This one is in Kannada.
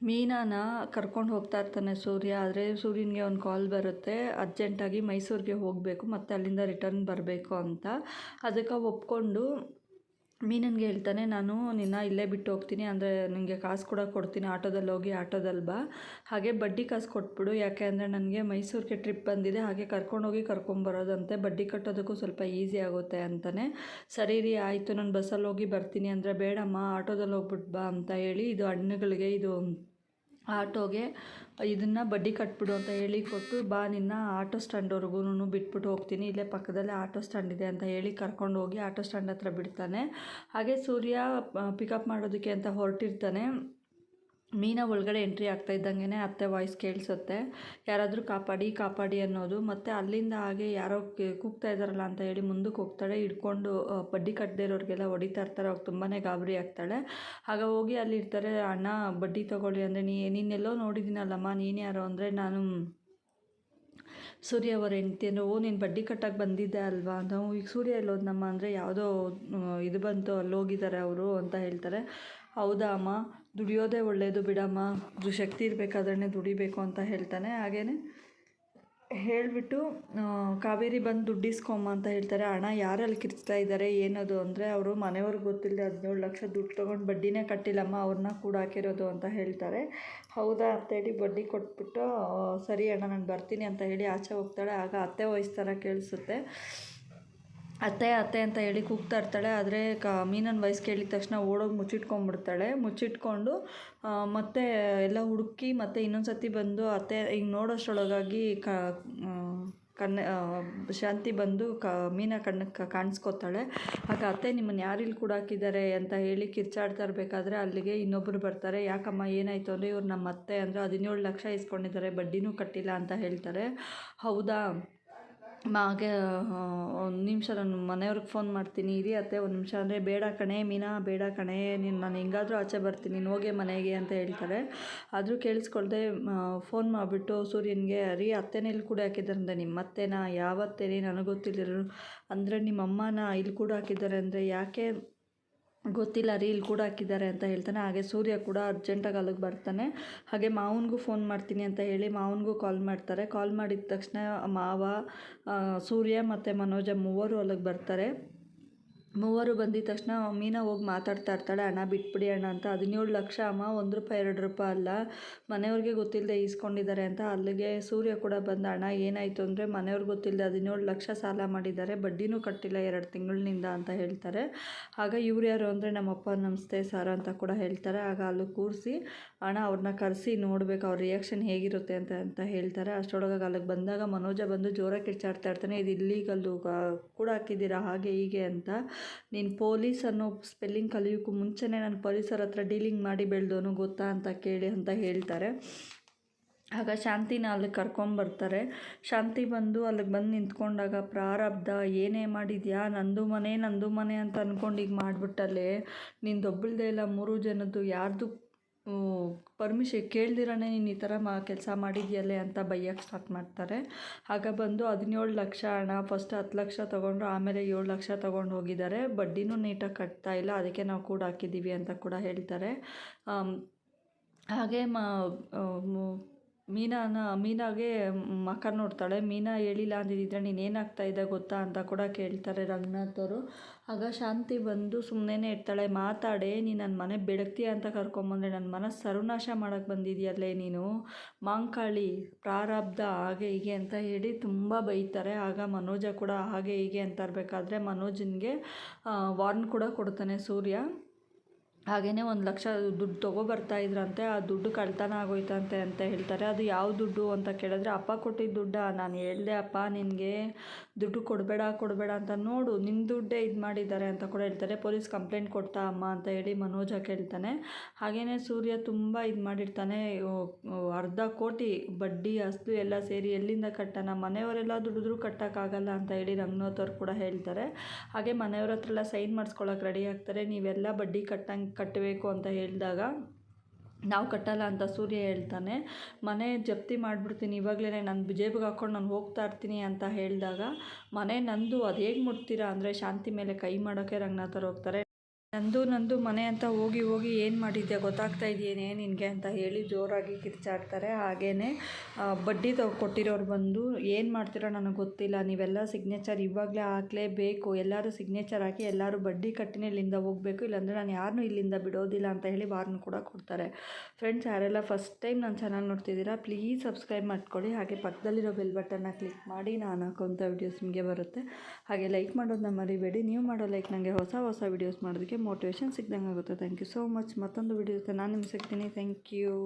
ಮೀನಾನ ಕರ್ಕೊಂಡು ಹೋಗ್ತಾ ಇರ್ತಾನೆ ಸೂರ್ಯ, ಆದರೆ ಸೂರ್ಯನಿಗೆ ಒಂದು ಕಾಲ್ ಬರುತ್ತೆ. ಅರ್ಜೆಂಟಾಗಿ ಮೈಸೂರಿಗೆ ಹೋಗಬೇಕು, ಮತ್ತು ಅಲ್ಲಿಂದ ರಿಟರ್ನ್ ಬರಬೇಕು ಅಂತ. ಅದಕ್ಕೆ ಒಪ್ಕೊಂಡು ಮೀನನ್ಗೆ ಹೇಳ್ತಾನೆ, ನಾನು ನಿನ್ನ ಇಲ್ಲೇ ಬಿಟ್ಟು ಹೋಗ್ತೀನಿ, ಅಂದರೆ ನಿನಗೆ ಕಾಸು ಕೂಡ ಕೊಡ್ತೀನಿ, ಆಟೋದಲ್ಲಿ ಹೋಗಿ ಆಟೋದಲ್ಲಿ ಬಾ. ಹಾಗೆ ಬಡ್ಡಿ ಕಾಸು ಕೊಟ್ಬಿಡು, ಯಾಕೆ ಅಂದರೆ ನನಗೆ ಮೈಸೂರಿಗೆ ಟ್ರಿಪ್ ಬಂದಿದೆ, ಹಾಗೆ ಕರ್ಕೊಂಡೋಗಿ ಕರ್ಕೊಂಬರೋದಂತೆ ಬಡ್ಡಿ ಕಟ್ಟೋದಕ್ಕೂ ಸ್ವಲ್ಪ ಈಸಿ ಆಗುತ್ತೆ ಅಂತಾನೆ. ಸರಿ ರೀ, ಆಯಿತು, ನಾನು ಬಸ್ಸಲ್ಲಿ ಹೋಗಿ ಬರ್ತೀನಿ, ಅಂದರೆ ಬೇಡಮ್ಮ, ಆಟೋದಲ್ಲಿ ಹೋಗ್ಬಿಟ್ಟು ಬಾ ಅಂತ ಹೇಳಿ, ಇದು ಹಣ್ಣುಗಳಿಗೆ ಇದು ಆಟೋಗೆ ಇದನ್ನು ಬಡ್ಡಿ ಕಟ್ಬಿಡು ಅಂತ ಹೇಳಿ ಕೊಟ್ಟು, ಬಾ ನಿನ್ನ ಆಟೋ ಸ್ಟ್ಯಾಂಡ್ವರೆಗೂ ಬಿಟ್ಬಿಟ್ಟು ಹೋಗ್ತೀನಿ, ಇಲ್ಲೇ ಪಕ್ಕದಲ್ಲೇ ಆಟೋ ಸ್ಟ್ಯಾಂಡ್ ಇದೆ ಅಂತ ಹೇಳಿ ಕರ್ಕೊಂಡು ಹೋಗಿ ಆಟೋ ಸ್ಟ್ಯಾಂಡ್ ಹತ್ರ ಬಿಡ್ತಾನೆ. ಹಾಗೆ ಸೂರ್ಯ ಪಿಕಪ್ ಮಾಡೋದಕ್ಕೆ ಅಂತ ಹೊರಟಿರ್ತಾನೆ. ಮೀನಾ ಒಳಗಡೆ ಎಂಟ್ರಿ ಆಗ್ತಾ ಇದ್ದಂಗೆ ಅತ್ತೆ ವಾಯ್ಸ್ ಕೇಳಿಸುತ್ತೆ. ಯಾರಾದರೂ ಕಾಪಾಡಿ ಕಾಪಾಡಿ ಅನ್ನೋದು. ಮತ್ತು ಅಲ್ಲಿಂದ ಹಾಗೆ ಯಾರೋ ಕೂಗ್ತಾ ಇದ್ದಾರಲ್ಲ ಅಂತ ಹೇಳಿ ಮುಂದಕ್ಕೆ ಹೋಗ್ತಾಳೆ. ಹಿಡ್ಕೊಂಡು ಬಡ್ಡಿ ಕಟ್ಟದೇ ಇರೋರಿಗೆಲ್ಲ ಹೊಡಿತಾ ಇರ್ತಾರೆ. ಅವ್ರು ತುಂಬಾ ಗಾಬರಿ ಆಗ್ತಾಳೆ. ಆಗ ಹೋಗಿ ಅಲ್ಲಿ ಇರ್ತಾರೆ ಅಣ್ಣ ಬಡ್ಡಿ ತಗೊಳ್ಳಿ ಅಂದರೆ ನೀ ನೀನೆಲ್ಲೋ ನೋಡಿದ್ದೀನಲ್ಲಮ್ಮ ನೀನು ಯಾರು ಅಂದರೆ ನಾನು ಸೂರ್ಯ ಅವರ. ಹೆಂಡ್ತಿ ಅಂದರೆ ಓ ನೀನು ಬಡ್ಡಿ ಕಟ್ಟಕ್ಕೆ ಬಂದಿದ್ದೆ ಅಲ್ವಾ? ಅಂತ "ಹ್ಞೂ, ಈಗ ಸೂರ್ಯ ಎಲ್ಲೋದ್ನಮ್ಮ ಅಂದರೆ ಯಾವುದೋ ಇದು ಬಂತು ಅಲ್ಲಿ ಹೋಗಿದ್ದಾರೆ ಅವರು ಅಂತ ಹೇಳ್ತಾರೆ. ಹೌದಾ ಅಮ್ಮ. ದುಡಿಯೋದೇ ಒಳ್ಳೆಯದು ಬಿಡಮ್ಮ. ದು ಶಕ್ತಿ ಇರಬೇಕಾದ್ರೆ ದುಡಿಬೇಕು ಅಂತ ಹೇಳ್ತಾನೆ. ಹಾಗೇ ಹೇಳಿಬಿಟ್ಟು ಕಾವೇರಿ ಬಂದು ದುಡ್ಡಿಸ್ಕೊಮ್ಮ ಅಂತ ಹೇಳ್ತಾರೆ. ಹಣ ಯಾರಲ್ಲಿ ಕಿರ್ಚ್ತಾ ಇದ್ದಾರೆ, ಏನದು ಅಂದರೆ ಅವರು ಮನೆಯವ್ರಿಗೆ ಗೊತ್ತಿಲ್ಲದೆ ಹದಿನೇಳು ಲಕ್ಷ ದುಡ್ಡು ತೊಗೊಂಡು ಬಡ್ಡಿನೇ ಕಟ್ಟಿಲ್ಲಮ್ಮ, ಅವ್ರನ್ನ ಕೂಡ ಹಾಕಿರೋದು ಅಂತ ಹೇಳ್ತಾರೆ. ಹೌದಾ ಅಂತೇಳಿ ಬಡ್ಡಿ ಕೊಟ್ಬಿಟ್ಟು ಸರಿ ಅಣ್ಣ, ನಾನು ಬರ್ತೀನಿ ಅಂತ ಹೇಳಿ ಆಚೆ ಹೋಗ್ತಾಳೆ. ಆಗ ಅತ್ತೆ ವಯಸ್ಸು ಥರ ಕೇಳಿಸುತ್ತೆ. ಅತ್ತೆ ಅತ್ತೆ ಅಂತ ಹೇಳಿ ಕೂಗ್ತಾ ಇರ್ತಾಳೆ. ಆದರೆ ಕ, ಮೀನನ ವಯಸ್ಸು ಕೇಳಿದ ತಕ್ಷಣ ಓಡೋಗಿ ಮುಚ್ಚಿಟ್ಕೊಂಡ್ಬಿಡ್ತಾಳೆ. ಮುಚ್ಚಿಟ್ಕೊಂಡು ಮತ್ತೆ ಎಲ್ಲ ಹುಡುಕಿ ಮತ್ತೆ ಇನ್ನೊಂದು ಸತಿ ಬಂದು ಅತ್ತೆ, ಹಿಂಗೆ ನೋಡೋಷ್ಟರೊಳಗಾಗಿ ಕ ಕಣ್ಣ ಶಾಂತಿ ಬಂದು ಕ, ಮೀನ ಕಣ್ಣಕ್ಕೆ ಕಾಣಿಸ್ಕೊತಾಳೆ. ಆಗ ಅತ್ತೆ ನಿಮ್ಮನ್ನು ಯಾರಿಲ್ಲಿ ಕೂಡ ಹಾಕಿದ್ದಾರೆ ಅಂತ ಹೇಳಿ ಕಿರ್ಚಾಡ್ತಾ ಇರಬೇಕಾದ್ರೆ ಅಲ್ಲಿಗೆ ಇನ್ನೊಬ್ಬರು ಬರ್ತಾರೆ. ಯಾಕಮ್ಮ, ಏನಾಯಿತು? ಅಂದರೆ, ಇವ್ರು ನಮ್ಮ ಅತ್ತೆ ಅಂದರೆ ಹದಿನೇಳು ಲಕ್ಷ ಇಸ್ಕೊಂಡಿದ್ದಾರೆ. ಬಡ್ಡಿನೂ ಕಟ್ಟಿಲ್ಲ ಅಂತ ಹೇಳ್ತಾರೆ. ಹೌದಾ? ಮಾಗೆ ಒಂದು ನಿಮಿಷ ನಾನು ಮನೆಯವ್ರಿಗೆ ಫೋನ್ ಮಾಡ್ತೀನಿ. ಇರಿ ಅತ್ತೆ, ಒಂದು ನಿಮಿಷ. ಅಂದರೆ ಬೇಡ ಕಣೆ ಮೀನಾ, ಬೇಡ ಕಣೆ. ನೀನು, ನಾನು ಹೆಂಗಾದರೂ ಆಚೆ ಬರ್ತೀನಿ. ನೀನು ಹೋಗೆ ಮನೆಗೆ ಅಂತ ಹೇಳ್ತಾರೆ. ಆದರೂ ಕೇಳಿಸ್ಕೊಳ್ದೆ ಫೋನ್ ಮಾಡಿಬಿಟ್ಟು ಸೂರ್ಯನಿಗೆ ರೀ ಅತ್ತೆನೇ ಇಲ್ಲಿ ಕೂಡ ಹಾಕಿದ್ದಾರೆ ಅಂದರೆ ನಿಮ್ಮ ಅತ್ತೆನಾ? ಯಾವತ್ತೇನೆ ನನಗೆ ಗೊತ್ತಿಲ್ಲ ಅಂದರೆ ನಿಮ್ಮ ಅಮ್ಮನ ಇಲ್ಲಿ ಕೂಡ ಹಾಕಿದ್ದಾರೆ. ಅಂದರೆ ಯಾಕೆ ಗೊತ್ತಿಲ್ಲ ರೀ ಇಲ್ಲಿ ಕೂಡ ಹಾಕಿದ್ದಾರೆ ಅಂತ ಹೇಳ್ತಾನೆ. ಹಾಗೆ ಸೂರ್ಯ ಕೂಡ ಅರ್ಜೆಂಟಾಗಿ ಅಲ್ಲಿಗೆ ಬರ್ತಾನೆ. ಹಾಗೆ ಮಾವನಿಗೂ ಫೋನ್ ಮಾಡ್ತೀನಿ ಅಂತ ಹೇಳಿ ಮಾವನಿಗೂ ಕಾಲ್ ಮಾಡ್ತಾರೆ. ಕಾಲ್ ಮಾಡಿದ ತಕ್ಷಣ ಮಾವ ಸೂರ್ಯ ಮತ್ತು ಮನೋಜ ಮೂವರು ಅಲ್ಲಿಗೆ ಬರ್ತಾರೆ. ಮೂವರು ಬಂದಿದ ತಕ್ಷಣ ಮೀನಾ ಹೋಗಿ ಮಾತಾಡ್ತಾ ಇರ್ತಾಳೆ, ಅಣ್ಣ, ಬಿಟ್ಬಿಡಿ ಅಣ್ಣ, ಅಂತ. ಹದಿನೇಳು ಲಕ್ಷ ಅಮ್ಮ, ಒಂದು ರೂಪಾಯಿ, ಎರಡು ರೂಪಾಯಿ ಅಲ್ಲ. ಮನೆಯವ್ರಿಗೆ ಗೊತ್ತಿಲ್ಲದೆ ಈಸ್ಕೊಂಡಿದ್ದಾರೆ ಅಂತ. ಅಲ್ಲಿಗೆ ಸೂರ್ಯ ಕೂಡ ಬಂದ, ಅಣ್ಣ, ಏನಾಯಿತು ಅಂದರೆ ಮನೆಯವ್ರಿಗೆ ಗೊತ್ತಿಲ್ಲದೆ ಹದಿನೇಳು ಲಕ್ಷ ಸಾಲ ಮಾಡಿದ್ದಾರೆ, ಬಡ್ಡಿನೂ ಕಟ್ಟಿಲ್ಲ ಎರಡು ತಿಂಗಳಿನಿಂದ, ಅಂತ ಹೇಳ್ತಾರೆ. ಆಗ ಇವ್ರು ಯಾರು ಅಂದರೆ ನಮ್ಮಪ್ಪ, ನಮಸ್ತೆ ಸರ್ ಅಂತ ಕೂಡ ಹೇಳ್ತಾರೆ. ಆಗ ಅಲ್ಲಿ ಕೂರಿಸಿ, ಅಣ್ಣ ಅವ್ರನ್ನ ಕರೆಸಿ ನೋಡಬೇಕು, ಅವ್ರ ರಿಯಾಕ್ಷನ್ ಹೇಗಿರುತ್ತೆ ಅಂತ ಅಂತ ಹೇಳ್ತಾರೆ. ಅಷ್ಟರೊಳಗೆ ಅಲ್ಲಿಗೆ ಬಂದಾಗ ಮನೋಜ ಬಂದು ಜೋರಾಗಿ ಕಿರ್ಚಾಡ್ತಾ ಇರ್ತಾನೆ, ಇದು ಇಲ್ಲಿಗಲ್ಲು ಕೂಡ ಹಾಕಿದ್ದೀರಾ, ಹಾಗೆ ಹೀಗೆ, ಅಂತ. ನೀನು ಪೊಲೀಸ್ ಅನ್ನೋ ಸ್ಪೆಲ್ಲಿಂಗ್ ಕಲಿಯೋಕ್ಕೂ ಮುಂಚೆನೇ ನಾನು ಪೊಲೀಸರ ಹತ್ರ ಡೀಲಿಂಗ್ ಮಾಡಿ ಬೆಳೆದೋನು ಗೊತ್ತಾ ಅಂತ ಕೇಳಿ ಅಂತ ಹೇಳ್ತಾರೆ. ಆಗ ಶಾಂತಿನ ಅಲ್ಲಿಗೆ ಕರ್ಕೊಂಬರ್ತಾರೆ ಶಾಂತಿ ಬಂದು ಅಲ್ಲಿಗೆ ಬಂದು ನಿಂತ್ಕೊಂಡಾಗ, ಪ್ರಾರಬ್ಧ, ಏನೇ ಮಾಡಿದ್ಯಾ? ನಂದು ಮನೆ ನಂದು ಮನೆ ಅಂತ ಅಂದ್ಕೊಂಡು ಈಗ ಮಾಡಿಬಿಟ್ಟಲ್ಲೇ ನಿಂದೊಬ್ಬಳದೇ ಇಲ್ಲ, ಮೂರು ಜನದ್ದು ಯಾರ್ದು ಪರ್ಮಿಷನ್ ಕೇಳ್ದಿರನೇ ನೀನು ಈ ಥರ ಮಾ ಕೆಲಸ ಮಾಡಿದ್ಯಲ್ಲೇ ಅಂತ ಬೈಯಕ್ಕೆ ಸ್ಟಾರ್ಟ್ ಮಾಡ್ತಾರೆ. ಆಗ ಬಂದು ಹದಿನೇಳು ಲಕ್ಷ ಹಣ ಫಸ್ಟ್ ಹತ್ತು ಲಕ್ಷ ತೊಗೊಂಡ್ರು ಆಮೇಲೆ ಏಳು ಲಕ್ಷ ತೊಗೊಂಡು ಹೋಗಿದ್ದಾರೆ. ಬಡ್ಡಿನೂ ನೀಟಾಗಿ ಕಟ್ತಾ ಇಲ್ಲ, ಅದಕ್ಕೆ ನಾವು ಕೂಡ ಹಾಕಿದ್ದೀವಿ ಅಂತ ಕೂಡ ಹೇಳ್ತಾರೆ. ಹಾಗೆ ಮ ಮೀನಾನ, ಮೀನಾಗೆ ಮಕ ನೋಡ್ತಾಳೆ ಮೀನಾ ಹೇಳಿಲ್ಲ ಅಂದಿದ್ದಿದ್ರೆ ನೀನು ಏನಾಗ್ತಾ ಇದೆ ಗೊತ್ತಾ? ಅಂತ ಕೂಡ ಕೇಳ್ತಾರೆ ರಂಗನಾಥ್ ಅವರು. ಆಗ ಶಾಂತಿ ಬಂದು ಸುಮ್ಮನೆ ಇರ್ತಾಳೆ. ಮಾತಾಡೆ, ನೀನು ನನ್ನ ಮನೆ ಬೆಳಗ್ತೀಯ ಅಂತ ಕರ್ಕೊಂಬಂದ್ರೆ ನನ್ನ ಮನಸ್ಸು ಸರ್ವನಾಶ ಮಾಡೋಕ್ಕೆ ಬಂದಿದೆಯಲ್ಲೇ ನೀನು? ಮಾಂಕಾಳಿ, ಪ್ರಾರಬ್ಧ ಹಾಗೆ ಹೀಗೆ ಅಂತ ಹೇಳಿ ತುಂಬ ಬೈತಾರೆ. ಆಗ ಮನೋಜ ಕೂಡ ಹಾಗೆ ಹೀಗೆ ಅಂತ ಇರಬೇಕಾದ್ರೆ ಮನೋಜನಿಗೆ ವಾರ್ನ್ ಕೂಡ ಕೊಡ್ತಾನೆ ಸೂರ್ಯ. ಹಾಗೆಯೇ ಒಂದು ಲಕ್ಷ ದುಡ್ಡು ತಗೋ ಬರ್ತಾ ಇದ್ರಂತೆ, ಆ ದುಡ್ಡು ಕಳ್ತನ ಆಗೋಯ್ತಂತೆ ಅಂತ ಹೇಳ್ತಾರೆ. ಅದು ಯಾವ ದುಡ್ಡು ಅಂತ ಕೇಳಿದ್ರೆ, ಅಪ್ಪ ಕೊಟ್ಟಿದ್ದ ದುಡ್ಡಾ? ನಾನು ಹೇಳ್ದೆ, ಅಪ್ಪ ನಿನಗೆ ದುಡ್ಡು ಕೊಡಬೇಡ ಕೊಡಬೇಡ ಅಂತ ನೋಡು ನಿನ್ನ ದುಡ್ಡೇ ಇದು ಮಾಡಿದ್ದಾರೆ ಅಂತ ಕೂಡ ಹೇಳ್ತಾರೆ. ಪೊಲೀಸ್ ಕಂಪ್ಲೇಂಟ್ ಕೊಡ್ತಾ ಅಮ್ಮ ಅಂತ ಹೇಳಿ ಮನೋಜ ಕೇಳ್ತಾನೆ. ಹಾಗೇ ಸೂರ್ಯ ತುಂಬ ಇದು ಮಾಡಿರ್ತಾನೆ. ಅರ್ಧ ಕೋಟಿ ಬಡ್ಡಿ ಅಸ್ತು ಎಲ್ಲ ಸೇರಿ ಎಲ್ಲಿಂದ ಕಟ್ಟೋಣ? ಮನೆಯವರೆಲ್ಲ ದುಡಿದ್ರೂ ಕಟ್ಟೋಕ್ಕಾಗಲ್ಲ ಅಂತ ಹೇಳಿ ರಂಗನಾಥ್ ಕೂಡ ಹೇಳ್ತಾರೆ. ಹಾಗೆ ಮನೆಯವ್ರ ಹತ್ರ ಎಲ್ಲ ಸೈನ್ ಮಾಡಿಸ್ಕೊಳಕ್ಕೆ ರೆಡಿ ಆಗ್ತಾರೆ. ನೀವೆಲ್ಲ ಬಡ್ಡಿ ಕಟ್ಟಂಗೆ ಕಟ್ಟಬೇಕು ಅಂತ ಹೇಳಿದಾಗ, ನಾವು ಕಟ್ಟಲ್ಲ ಅಂತ ಸೂರ್ಯ ಹೇಳ್ತಾನೆ. ಮನೆ ಜಪ್ತಿ ಮಾಡಿಬಿಡ್ತೀನಿ ಇವಾಗಲೇ ನಾನು ಜೇಬಿಗೆ ಹಾಕ್ಕೊಂಡು ನಾನು ಹೋಗ್ತಾ ಇರ್ತೀನಿ ಅಂತ ಹೇಳಿದಾಗ, ಮನೆ ನಂದು ಅದು ಹೇಗೆ ಮುಟ್ತೀರಾ? ಅಂದರೆ, ಶಾಂತಿ ಮೇಲೆ ಕೈ ಮಾಡೋಕ್ಕೆ ರಂಗನಾಥರು ಹೋಗ್ತಾರೆ. ನಂದು ನಂದು ಮನೆ ಅಂತ ಹೋಗಿ ಹೋಗಿ ಏನು ಮಾಡಿದ್ದೆ ಗೊತ್ತಾಗ್ತಾ ಇದೆಯೇನೇ ನಿನಗೆ ಅಂತ ಹೇಳಿ ಜೋರಾಗಿ ಕಿರ್ಚಾಡ್ತಾರೆ. ಹಾಗೇ ಬಡ್ಡಿ ತಗೊ ಕೊಟ್ಟಿರೋರು ಬಂದು ಏನು ಮಾಡ್ತೀರೋ ನನಗೆ ಗೊತ್ತಿಲ್ಲ. ನೀವೆಲ್ಲ ಸಿಗ್ನೇಚರ್ ಇವಾಗಲೇ ಹಾಕಲೇಬೇಕು. ಎಲ್ಲರೂ ಸಿಗ್ನೇಚರ್ ಹಾಕಿ ಎಲ್ಲರೂ ಬಡ್ಡಿ ಕಟ್ಟಿನೇ ಇಲ್ಲಿಂದ ಹೋಗಬೇಕು? ಇಲ್ಲಾಂದರೆ ನಾನು ಯಾರನ್ನೂ ಇಲ್ಲಿಂದ ಬಿಡೋದಿಲ್ಲ ಅಂತ ಹೇಳಿ ವಾರ್ನ್ ಕೂಡ ಕೊಡ್ತಾರೆ. ಫ್ರೆಂಡ್ಸ್ ಯಾರೆಲ್ಲ ಫಸ್ಟ್ ಟೈಮ್ ನನ್ನ ಚಾನಲ್ ನೋಡ್ತಿದ್ದೀರಾ ಪ್ಲೀಸ್ ಸಬ್ಸ್ಕ್ರೈಬ್ ಮಾಡ್ಕೊಳ್ಳಿ. ಹಾಗೆ ಪಕ್ಕದಲ್ಲಿರೋ ಬೆಲ್ ಬಟನ್ನ ಕ್ಲಿಕ್ ಮಾಡಿ. ನಾನು ಹಾಕೋಂಥ ವೀಡಿಯೋಸ್ ನಿಮಗೆ ಬರುತ್ತೆ. ಹಾಗೆ ಲೈಕ್ ಮಾಡೋದನ್ನ ಮರಿಬೇಡಿ. ನೀವು ಮಾಡೋ ಲೈಕ್ ನನಗೆ ಹೊಸ ಹೊಸ ವೀಡಿಯೋಸ್ ಮಾಡೋದಕ್ಕೆ ಮೋಟಿವೇಶನ್ ಸಿಗ್ದಂಗೆ ಆಗುತ್ತೆ ಥ್ಯಾಂಕ್ ಯು ಸೋ ಮಚ್ ಮತ್ತೊಂದು ವೀಡಿಯೋ ನಾನು ನಿಮ್ಗೆ ಸಿಗ್ತೀನಿ. Thank you